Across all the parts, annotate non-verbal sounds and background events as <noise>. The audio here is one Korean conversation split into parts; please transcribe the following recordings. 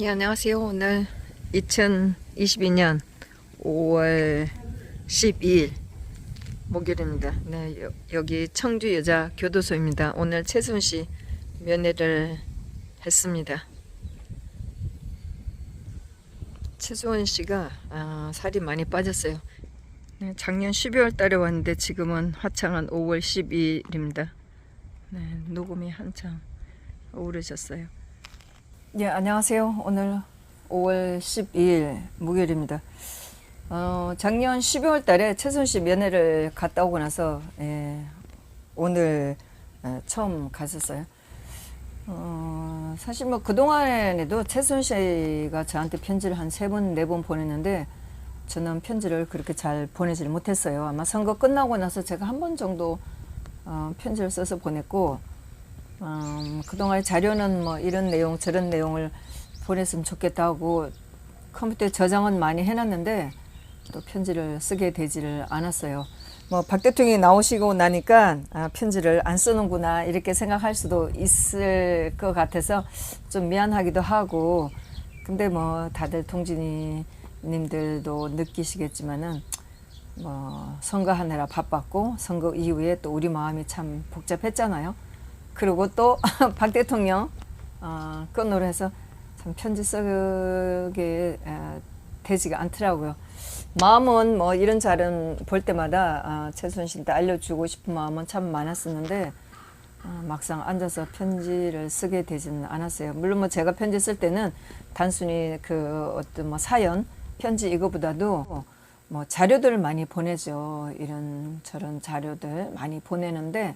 예, 안녕하세요. 오늘 2022년 5월 12일 목요일입니다. 네, 여, 여기 청주 여자 교도소입니다. 오늘 최순 씨 면회를 했습니다. 최수원 씨가 아, 살이 많이 빠졌어요. 네, 작년 12월 달에 왔는데 지금은 화창한 5월 12일입니다. 네, 녹음이 한창 오르셨어요. 예, 안녕하세요. 오늘 5월 12일 목요일입니다. 어, 작년 12월 달에 최순 씨 면회를 갔다 오고 나서 예, 오늘 예, 처음 갔었어요. 어, 사실 뭐 그동안에도 최순 씨가 저한테 편지를 한 세 번, 네 번 보냈는데 저는 편지를 그렇게 잘 보내질 못했어요. 아마 선거 끝나고 나서 제가 한 번 정도 어, 편지를 써서 보냈고 음, 그동안 자료는 뭐 이런 내용 저런 내용을 보냈으면 좋겠다 하고 컴퓨터에 저장은 많이 해놨는데 또 편지를 쓰게 되지를 않았어요. 뭐 박 대통령이 나오시고 나니까 아, 편지를 안 쓰는구나 이렇게 생각할 수도 있을 것 같아서 좀 미안하기도 하고 근데 뭐 다들 동진이님들도 느끼시겠지만은 뭐 선거하느라 바빴고 선거 이후에 또 우리 마음이 참 복잡했잖아요. 그리고 또 <laughs> 박 대통령 어, 건으로 해서 참 편지 쓰게 에, 되지가 않더라고요. 마음은 뭐 이런 자른 볼 때마다 어, 최순실한테 알려주고 싶은 마음은 참 많았었는데 어, 막상 앉아서 편지를 쓰게 되지는 않았어요. 물론 뭐 제가 편지 쓸 때는 단순히 그 어떤 뭐 사연 편지 이거보다도 뭐 자료들을 많이 보내죠. 이런 저런 자료들 많이 보내는데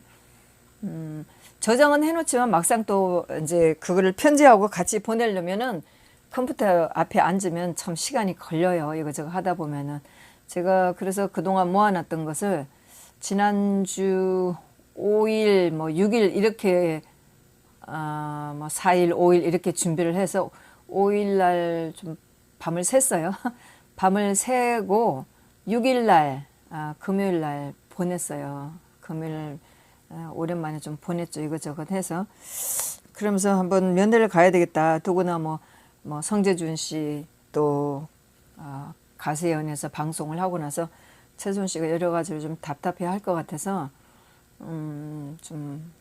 음, 저장은 해놓지만 막상 또 이제 그거를 편지하고 같이 보내려면은 컴퓨터 앞에 앉으면 참 시간이 걸려요. 이거저거 하다 보면은 제가 그래서 그동안 모아놨던 것을 지난주 5일 뭐 6일 이렇게 아 뭐 4일 5일 이렇게 준비를 해서 5일 날 좀 밤을 샜어요. <laughs> 밤을 새고 6일 날 아, 금요일 날 보냈어요. 금요일 아, 오랜만에 좀 보냈죠. 이것저것 해서. 그러면서 한번 면회를 가야 되겠다. 더구나 뭐, 뭐 성재준 씨또 어, 가세연에서 방송을 하고 나서 최순 씨가 여러 가지로 좀 답답해 할 것 같아서 음, 좀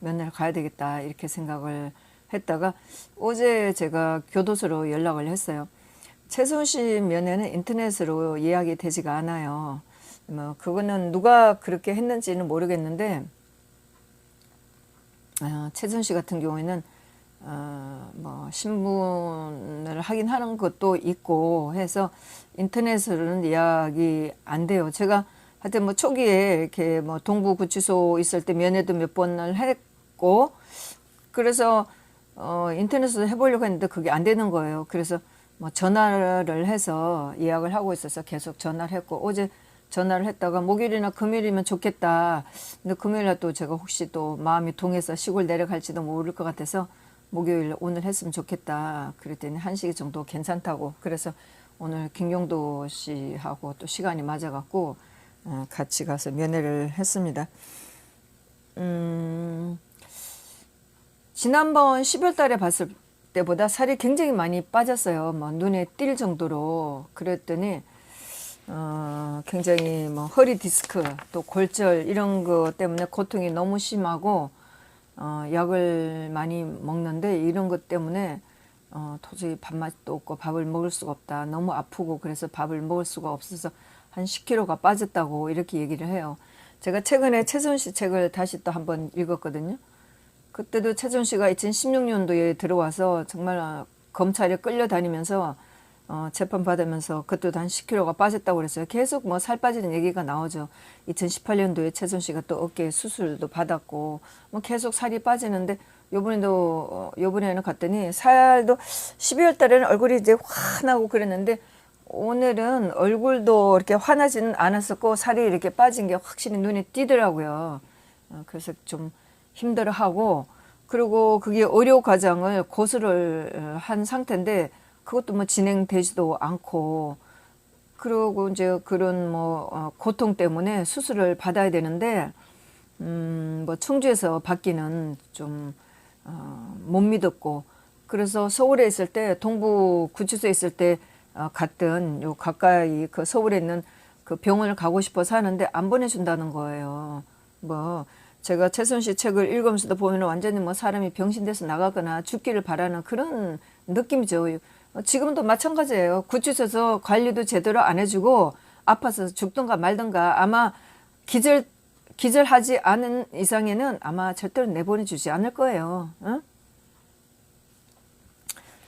면회를 가야 되겠다. 이렇게 생각을 했다가 어제 제가 교도소로 연락을 했어요. 최순 씨 면회는 인터넷으로 예약이 되지가 않아요. 뭐 그거는 누가 그렇게 했는지는 모르겠는데 어, 최준 씨 같은 경우에는 어, 뭐 신문을 하긴 하는 것도 있고 해서 인터넷으로는 예약이 안 돼요. 제가 하여튼 뭐 초기에 이렇게 뭐 동부구치소 있을 때 면회도 몇 번을 했고 그래서 어, 인터넷으로 해보려고 했는데 그게 안 되는 거예요. 그래서 뭐 전화를 해서 예약을 하고 있어서 계속 전화를 했고 어제 전화를 했다가 목요일이나 금요일이면 좋겠다. 근데 금요일날 또 제가 혹시 또 마음이 동해서 시골 내려갈지도 모를 것 같아서 목요일 오늘 했으면 좋겠다. 그랬더니 한 시기 정도 괜찮다고. 그래서 오늘 김경도 씨하고 또 시간이 맞아갖고 어, 같이 가서 면회를 했습니다. 음, 지난번 10월 달에 봤을 때보다 살이 굉장히 많이 빠졌어요. 뭐 눈에 띌 정도로. 그랬더니 어, 굉장히 뭐 허리 디스크 또 골절 이런 거 때문에 고통이 너무 심하고 어, 약을 많이 먹는데 이런 것 때문에 어, 도저히 밥맛도 없고 밥을 먹을 수가 없다. 너무 아프고 그래서 밥을 먹을 수가 없어서 한 10kg가 빠졌다고 이렇게 얘기를 해요. 제가 최근에 최선 씨 책을 다시 또 한번 읽었거든요. 그때도 최선 씨가 2016년도에 들어와서 정말 검찰에 끌려다니면서 어, 재판 받으면서 그때도 한 10kg가 빠졌다고 그랬어요. 계속 뭐 살 빠지는 얘기가 나오죠. 2018년도에 최순 씨가 또 어깨 수술도 받았고 뭐 계속 살이 빠지는데 요번에도 어, 요번에는 갔더니 살도 12월 달에는 얼굴이 이제 환하고 그랬는데 오늘은 얼굴도 이렇게 환하지는 않았었고 살이 이렇게 빠진 게 확실히 눈에 띄더라고요. 어, 그래서 좀 힘들어하고 그리고 그게 의료 과정을 고수를 어, 한 상태인데 그것도 뭐 진행되지도 않고 그러고 이제 그런 뭐 어, 고통 때문에 수술을 받아야 되는데 음 뭐 청주에서 받기는 좀못 어, 믿었고 그래서 서울에 있을 때 동부 구치소에 있을 때 어, 갔던 요 가까이 그 서울에 있는 그 병원을 가고 싶어서 하는데 안 보내준다는 거예요. 뭐 제가 최순실 책을 읽으면서도 보면 완전히 뭐 사람이 병신돼서 나가거나 죽기를 바라는 그런 느낌이죠. 어, 지금도 마찬가지예요. 구치소에서 관리도 제대로 안 해주고 아파서 죽든가 말든가 아마 기절 기절하지 않은 이상에는 아마 절대로 내보내주지 않을 거예요. 응?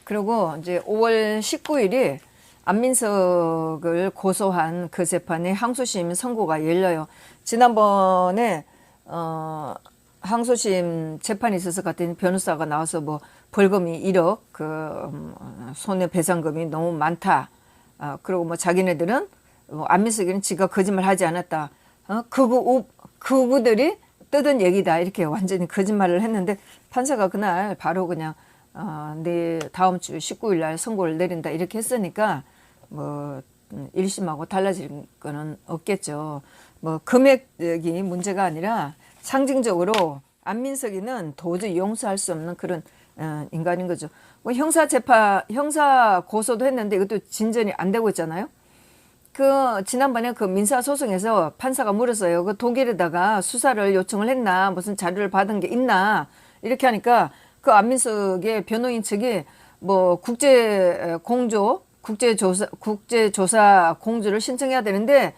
그리고 이제 5월 19일이 안민석을 고소한 그 재판에 항소심 선고가 열려요. 지난번에 어 항소심 재판이 있어서 갔더니 변호사가 나와서 뭐 벌금이 1억, 그 음, 손해배상금이 너무 많다. 아 그리고 뭐 자기네들은 뭐 안민석이는 지가 거짓말 하지 않았다. 어 그거 그구들이 뜨던 얘기다 이렇게 완전히 거짓말을 했는데 판사가 그날 바로 그냥 어, 내 다음 주 19일 날 선고를 내린다 이렇게 했으니까 뭐 음, 1심하고 달라질 거는 없겠죠. 뭐 금액이 문제가 아니라 상징적으로 안민석이는 도저히 용서할 수 없는 그런 어, 인간인 거죠. 뭐 형사 재판 형사 고소도 했는데 이것도 진전이 안 되고 있잖아요. 그 지난번에 그 민사 소송에서 판사가 물었어요. 그 독일에다가 수사를 요청을 했나 무슨 자료를 받은 게 있나 이렇게 하니까 그 안민석의 변호인 측이 뭐 국제 공조 국제 조사 국제 조사 공조를 신청해야 되는데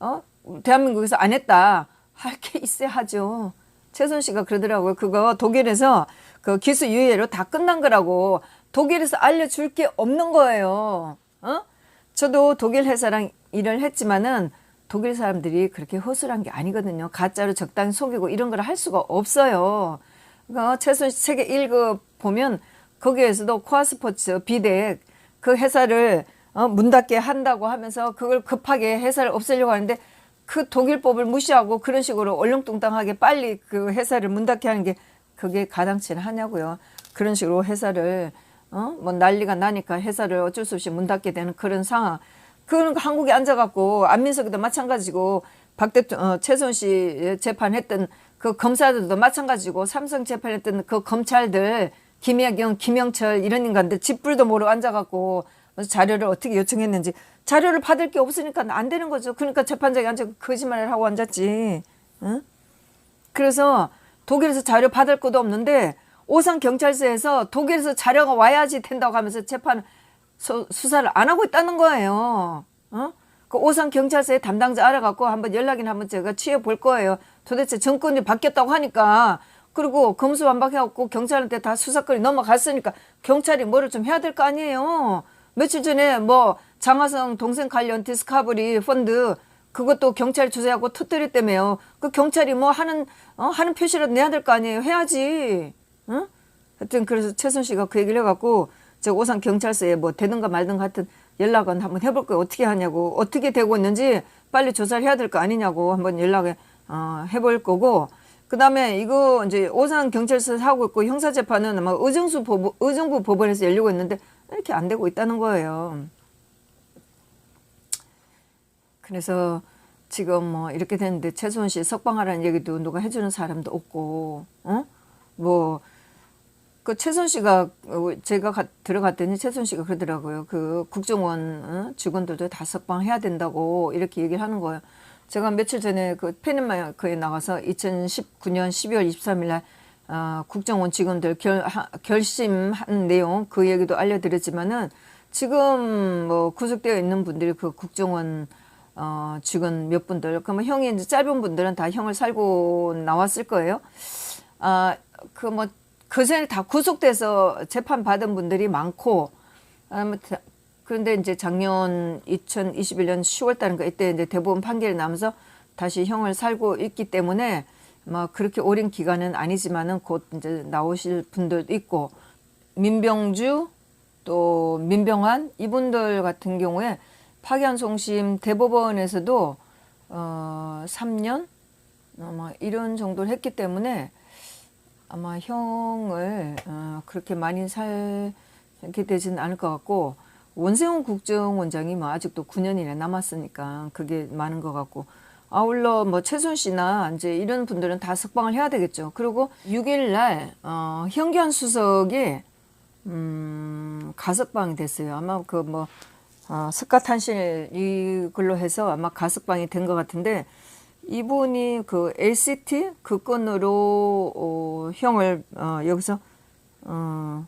어 대한민국에서 안 했다 할 게 있어야 하죠. 최선 씨가 그러더라고요. 그거 독일에서 그 기수 유예로 다 끝난 거라고 독일에서 알려줄 게 없는 거예요. 어? 저도 독일 회사랑 일을 했지만은 독일 사람들이 그렇게 허술한 게 아니거든요. 가짜로 적당히 속이고 이런 걸 할 수가 없어요. 어, 최순 씨 세계 1급 보면 거기에서도 코아스포츠 비덱 그 회사를 어, 문 닫게 한다고 하면서 그걸 급하게 회사를 없애려고 하는데 그 독일법을 무시하고 그런 식으로 얼렁뚱땅하게 빨리 그 회사를 문 닫게 하는 게 그게 가당치는 하냐고요. 그런 식으로 회사를 어? 뭐 난리가 나니까 회사를 어쩔 수 없이 문 닫게 되는 그런 상황. 그런 한국에 앉아갖고 안민석이도 마찬가지고 박대 어, 최순 씨 재판했던 그 검사들도 마찬가지고 삼성 재판했던 그 검찰들 김혜경, 김영철 이런 인간들 집불도 모르고 앉아갖고 자료를 어떻게 요청했는지 자료를 받을 게 없으니까 안 되는 거죠. 그러니까 재판장에 앉아 거짓말을 하고 앉았지. 응? 그래서 독일에서 자료 받을 것도 없는데 오산 경찰서에서 독일에서 자료가 와야지 된다고 하면서 재판 수, 수사를 안 하고 있다는 거예요. 어? 그 오산 경찰서에 담당자 알아갖고 한번 연락이나 한번 제가 취해 볼 거예요. 도대체 정권이 바뀌었다고 하니까 그리고 검수완박해갖고 경찰한테 다 수사권이 넘어갔으니까 경찰이 뭐를 좀 해야 될 거 아니에요. 며칠 전에 뭐 장하성 동생 관련 디스카버리 펀드 그것도 경찰 조사하고 터뜨렸다며요. 그 경찰이 뭐 하는 어? 하는 표시라도 내야 될 거 아니에요. 해야지. 응? 하여튼 그래서 최순 씨가 그 얘기를 해갖고 저 오산 경찰서에 뭐 되든가 말든가 하여튼 연락은 한번 해볼 거예요. 어떻게 하냐고 어떻게 되고 있는지 빨리 조사를 해야 될 거 아니냐고 한번 연락을 어, 해볼 거고 그 다음에 이거 이제 오산 경찰서 하고 있고 형사 재판은 아마 의정수 법 의정부 법원에서 열리고 있는데 이렇게 안 되고 있다는 거예요. 그래서 지금 뭐 이렇게 됐는데 최수원 씨 석방하라는 얘기도 누가 해주는 사람도 없고, 어? 뭐, 그 최선 씨가 어, 제가 가, 들어갔더니 최선 씨가 그러더라고요. 그 국정원 어? 직원들도 다 석방해야 된다고 이렇게 얘기를 하는 거예요. 제가 며칠 전에 그 페넨마이크에 나가서 2019년 12월 23일 날 어, 국정원 직원들 결, 하, 결심한 내용 그 얘기도 알려드렸지만은 지금 뭐 구속되어 있는 분들이 그 국정원 어, 직원 몇 분들 그러면 형이 이제 짧은 분들은 다 형을 살고 나왔을 거예요. 아 그 뭐 그전에 다 구속돼서 재판 받은 분들이 많고 아, 그런데 이제 작년 2021년 10월 달인가 이때 이제 대법원 판결이 나면서 다시 형을 살고 있기 때문에 뭐 그렇게 오랜 기간은 아니지만은 곧 이제 나오실 분들도 있고 민병주 또 민병환 이분들 같은 경우에 파기환송심 대법원에서도 어 3년? 아마 이런 정도를 했기 때문에 아마 형을 어 그렇게 많이 살게 되지는 않을 것 같고 원세훈 국정원장이 뭐 아직도 9년이나 남았으니까 그게 많은 것 같고 아울러 뭐 최순 씨나 이제 이런 분들은 다 석방을 해야 되겠죠. 그리고 6일 날 어, 현기환 수석이 음, 가석방이 됐어요. 아마 그뭐 어, 스카탄실 이걸로 해서 아마 가석방이 된 것 같은데 이분이 그 LCT 그 건으로 어, 형을 어, 여기서 어,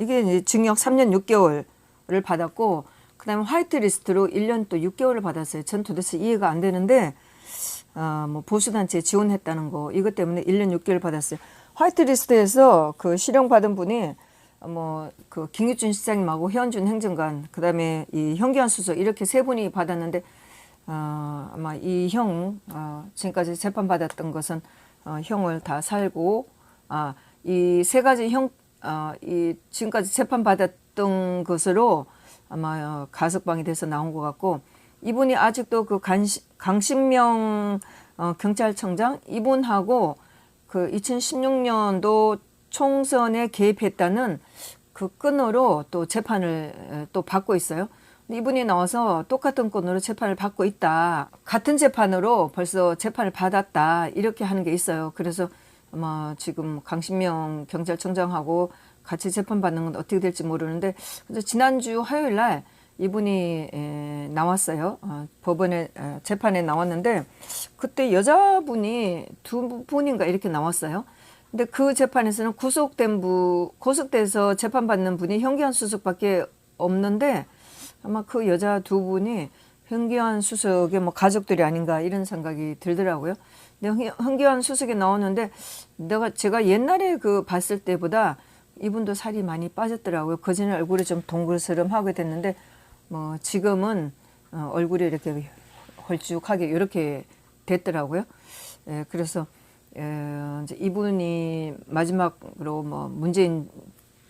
이게 이제 징역 3년 6개월을 받았고 그다음에 화이트 리스트로 1년 또 6개월을 받았어요. 전 도대체 이해가 안 되는데 어, 뭐 보수단체에 지원했다는 거 이것 때문에 1년 6개월 받았어요. 화이트 리스트에서 그 실형 받은 분이 뭐 그 김기춘 시장님하고 현준 행정관 그다음에 이 현기환 수석 이렇게 세 분이 받았는데 어, 아마 이형 어, 지금까지 재판 받았던 것은 어, 형을 다 살고 아 이 세 가지 형 어, 이 지금까지 재판 받았던 것으로 아마 어, 가석방이 돼서 나온 것 같고 이분이 아직도 그 간시, 강신명 어, 경찰청장 이분하고 그 2016년도 총선에 개입했다는 그 건으로 또 재판을 에, 또 받고 있어요. 이분이 나와서 똑같은 건으로 재판을 받고 있다. 같은 재판으로 벌써 재판을 받았다. 이렇게 하는 게 있어요. 그래서 아마 지금 강신명 경찰청장하고 같이 재판 받는 건 어떻게 될지 모르는데 지난주 화요일 날 이분이 에, 나왔어요. 어, 법원에 에, 재판에 나왔는데 그때 여자분이 두 분인가 이렇게 나왔어요. 근데 그 재판에서는 구속된 부 구속돼서 재판받는 분이 현기환 수석밖에 없는데 아마 그 여자 두 분이 현기환 수석의 뭐 가족들이 아닌가 이런 생각이 들더라고요. 근데 현- 현기환 수석이 나오는데 내가 제가 옛날에 그 봤을 때보다 이분도 살이 많이 빠졌더라고요. 그전에 얼굴이 좀 동글스름하게 됐는데 뭐 지금은 어, 얼굴이 이렇게 헐쭉하게 이렇게 됐더라고요. 예, 그래서 에, 이제 이분이 마지막으로 뭐 문재인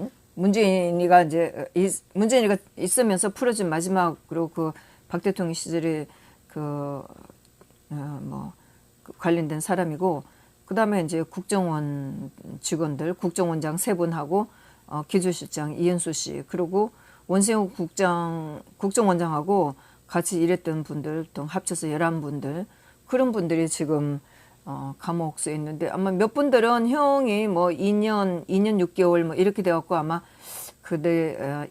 응? 문재인이가 이제 있- 문재인이가 있으면서 풀어진 마지막으로 그 박 대통령 시절에 그 어, 뭐, 그 관련된 사람이고, 그 다음에 이제 국정원 직원들, 국정원장 세 분하고, 어, 기조실장 이현수 씨, 그리고 원세훈 국장, 국정원장하고 같이 일했던 분들, 또 합쳐서 11분들, 그런 분들이 지금, 어, 감옥수에 있는데, 아마 몇 분들은 형이 뭐 2년, 2년 6개월 뭐 이렇게 돼갖고 아마 그들, 어,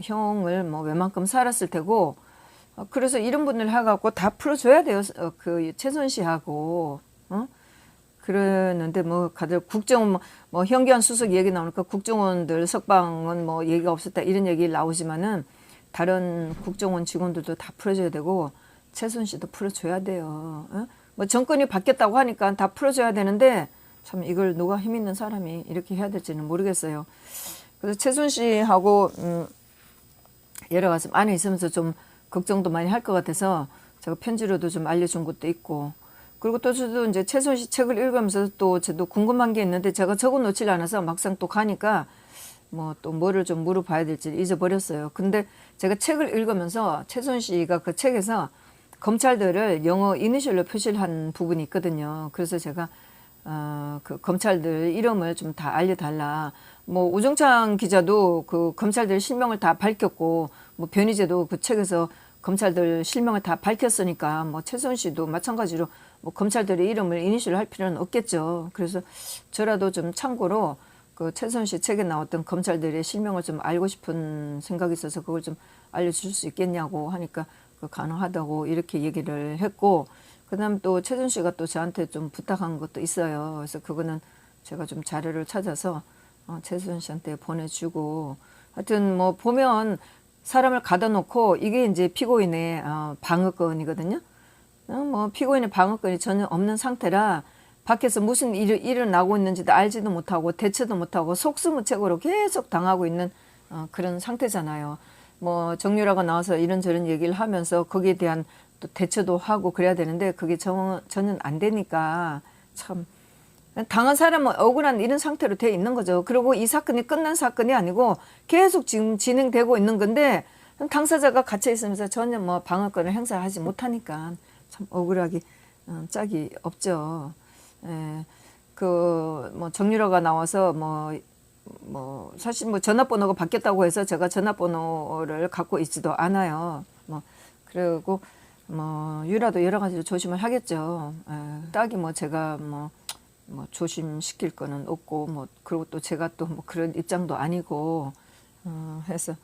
형을 뭐 웬만큼 살았을 테고, 어, 그래서 이런 분들 해갖고 다 풀어줘야 돼요. 어, 그 최선 씨하고 어? 그러는데 뭐 다들 국정원 뭐, 뭐 현기환 수석 얘기 나오니까 국정원들 석방은 뭐 얘기가 없었다 이런 얘기 나오지만은 다른 국정원 직원들도 다 풀어줘야 되고 최선 씨도 풀어줘야 돼요. 어? 뭐 정권이 바뀌었다고 하니까 다 풀어줘야 되는데 참 이걸 누가 힘 있는 사람이 이렇게 해야 될지는 모르겠어요. 그래서 최순 씨하고 음, 여러 가지 안에 있으면서 좀 걱정도 많이 할 것 같아서 제가 편지로도 좀 알려준 것도 있고 그리고 또 저도 이제 최순 씨 책을 읽으면서 또 저도 궁금한 게 있는데 제가 적어 놓질 않아서 막상 또 가니까 뭐 또 뭐를 좀 물어봐야 될지 잊어버렸어요. 근데 제가 책을 읽으면서 최순 씨가 그 책에서 검찰들을 영어 이니셜로 표시를 한 부분이 있거든요. 그래서 제가 어, 그 검찰들 이름을 좀 다 알려달라. 뭐 우정창 기자도 그 검찰들 실명을 다 밝혔고 뭐 변희재도 그 책에서 검찰들 실명을 다 밝혔으니까 뭐 최선 씨도 마찬가지로 뭐 검찰들의 이름을 이니셜 할 필요는 없겠죠. 그래서 저라도 좀 참고로 그 최선 씨 책에 나왔던 검찰들의 실명을 좀 알고 싶은 생각이 있어서 그걸 좀 알려줄 수 있겠냐고 하니까 그 가능하다고 이렇게 얘기를 했고 그다음 또 최준 씨가 또 저한테 좀 부탁한 것도 있어요. 그래서 그거는 제가 좀 자료를 찾아서 어, 최준 씨한테 보내주고 하여튼 뭐 보면 사람을 가다 놓고 이게 이제 피고인의 어, 방어권이거든요. 어, 뭐 피고인의 방어권이 전혀 없는 상태라 밖에서 무슨 일이 일어나고 있는지도 알지도 못하고 대처도 못하고 속수무책으로 계속 당하고 있는 어, 그런 상태잖아요. 뭐 정유라가 나와서 이런저런 얘기를 하면서 거기에 대한 또 대처도 하고 그래야 되는데 그게 전, 전혀 안 되니까 참 당한 사람은 억울한 이런 상태로 돼 있는 거죠. 그리고 이 사건이 끝난 사건이 아니고 계속 지금 진행되고 있는 건데 당사자가 갇혀 있으면서 전혀 뭐 방어권을 행사하지 못하니까 참 억울하기 어, 짝이 없죠. 예, 그뭐 정유라가 나와서 뭐뭐 사실 뭐 전화번호가 바뀌었다고 해서 제가 전화번호를 갖고 있지도 않아요. 뭐 그리고 뭐 유라도 여러 가지로 조심을 하겠죠. 예, 딱히 뭐 제가 뭐 뭐 조심시킬 거는 없고 뭐 그리고 또 제가 또 뭐 그런 입장도 아니고 어, 해서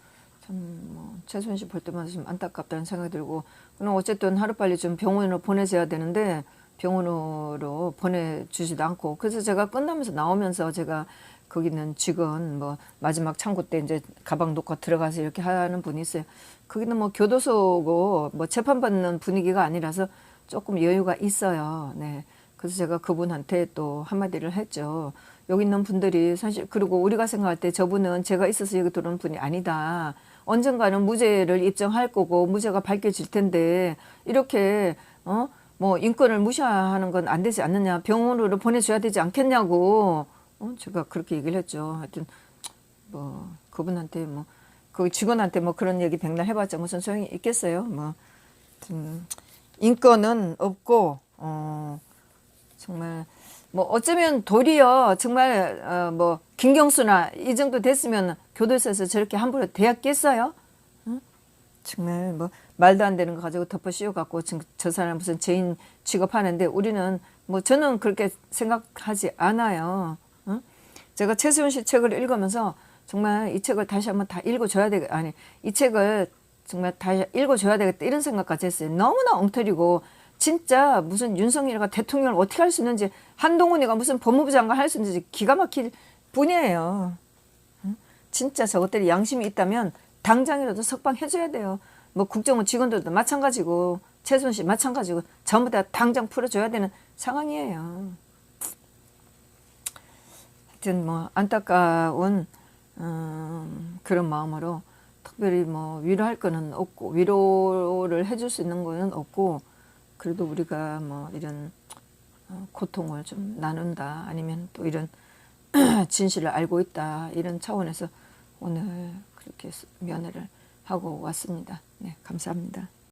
참뭐 최순 씨 볼 때마다 좀 안타깝다는 생각이 들고 그럼 어쨌든 하루빨리 좀 병원으로 보내줘야 되는데 병원으로 보내주지도 않고 그래서 제가 끝나면서 나오면서 제가 거기 있는 직원 뭐 마지막 창구 때 이제 가방 놓고 들어가서 이렇게 하는 분이 있어요. 거기는 뭐 교도소고 뭐 재판받는 분위기가 아니라서 조금 여유가 있어요. 네. 그래서 제가 그분한테 또 한마디를 했죠. 여기 있는 분들이 사실 그리고 우리가 생각할 때 저분은 제가 있어서 여기 들어온 분이 아니다. 언젠가는 무죄를 입증할 거고 무죄가 밝혀질 텐데 이렇게 어 뭐 인권을 무시하는 건 안 되지 않느냐 병원으로 보내줘야 되지 않겠냐고 어 제가 그렇게 얘기를 했죠. 하여튼 뭐 그분한테 뭐 그 직원한테 뭐 그런 얘기 백날 해봤자 무슨 소용이 있겠어요. 뭐 하여튼 인권은 없고 어 정말 뭐 어쩌면 도리어 정말 어 뭐 김경수나 이 정도 됐으면 교도소에서 저렇게 함부로 대했겠어요? 응? 정말 뭐 말도 안 되는 거 가지고 덮어 씌워 갖고 지금 저 사람 무슨 죄인 취급하는데 우리는 뭐 저는 그렇게 생각하지 않아요. 응? 제가 최수연 씨 책을 읽으면서 정말 이 책을 다시 한번 다 읽어줘야 되겠 아니 이 책을 정말 다시 읽어줘야 되겠다 이런 생각까지 했어요. 너무나 엉터리고 진짜 무슨 윤석열이가 대통령을 어떻게 할 수 있는지 한동훈이가 무슨 법무부 장관 할 수 있는지 기가 막힐 뿐이에요. 응? 진짜 저것들이 양심이 있다면 당장이라도 석방해줘야 돼요. 뭐 국정원 직원들도 마찬가지고 최순 씨 마찬가지고 전부 다 당장 풀어줘야 되는 상황이에요. 하여튼 뭐 안타까운 음, 그런 마음으로 특별히 뭐 위로할 거는 없고 위로를 해줄 수 있는 거는 없고 그래도 우리가 뭐 이런 어, 고통을 좀 나눈다 아니면 또 이런 <clears throat> 진실을 알고 있다 이런 차원에서 오늘 그렇게 면회를 하고 왔습니다. 네, 감사합니다.